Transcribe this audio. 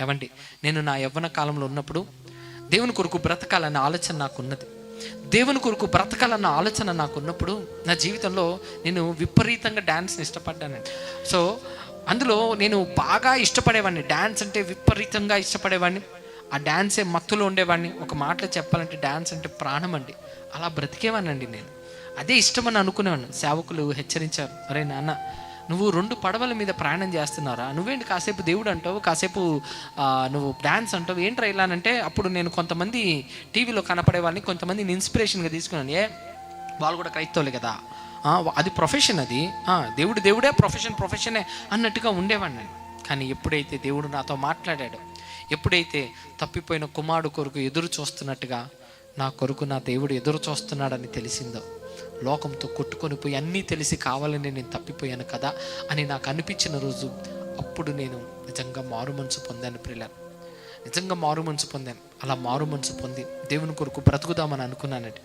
ఏమండి నేను నా యవ్వన కాలంలో ఉన్నప్పుడు దేవుని కొరకు బ్రతకాలన్న ఆలోచన నాకు ఉన్నది దేవుని కొరకు బ్రతకాలన్న ఆలోచన నాకు ఉన్నప్పుడు నా జీవితంలో నేను విపరీతంగా డ్యాన్స్ని ఇష్టపడ్డానండి. సో అందులో నేను బాగా ఇష్టపడేవాడిని. డ్యాన్స్ అంటే విపరీతంగా ఇష్టపడేవాడిని. ఆ డ్యాన్సే మత్తులో ఉండేవాడిని. ఒక మాటలో చెప్పాలంటే డ్యాన్స్ అంటే ప్రాణం అండి. అలా బ్రతికేవానండి నేను. అదే ఇష్టమని అనుకునేవాడిని. సేవకులు హెచ్చరించారు అరే నాన్న నువ్వు రెండు పడవల మీద ప్రయాణం చేస్తున్నారా? నువ్వేంటి కాసేపు దేవుడు అంటావు? కాసేపు నువ్వు డ్యాన్స్ అంటావు? ఏంట్రా ఇలా అంటే అప్పుడు నేను కొంతమంది టీవీలో కనపడేవాడిని కొంతమందిని ఇన్స్పిరేషన్గా తీసుకున్నాను. ఏ? వాళ్ళు కూడా క్రైస్తవులే కదా. అది ప్రొఫెషన్ అది. దేవుడు దేవుడే ప్రొఫెషన్ ప్రొఫెషనే అన్నట్టుగా ఉండేవాడిని నేను. కానీ ఎప్పుడైతే దేవుడు నాతో మాట్లాడాడు ఎప్పుడైతే తప్పిపోయిన కుమారుడు కొరకు ఎదురు చూస్తున్నట్టుగా నా కొరకు నా దేవుడు ఎదురు చూస్తున్నాడని తెలిసిందో? లోకంతో కొట్టుకొని పోయి అన్నీ తెలిసి కావాలని నేను తప్పిపోయాను కదా అని నాకు అనిపించిన రోజు అప్పుడు నేను నిజంగా మారు మనసు పొందాను ప్రియుల నిజంగా మారు మనసు పొందాను. అలా మారు మనసు పొంది దేవుని కొరకు బ్రతుకుదామని అనుకున్నానండి.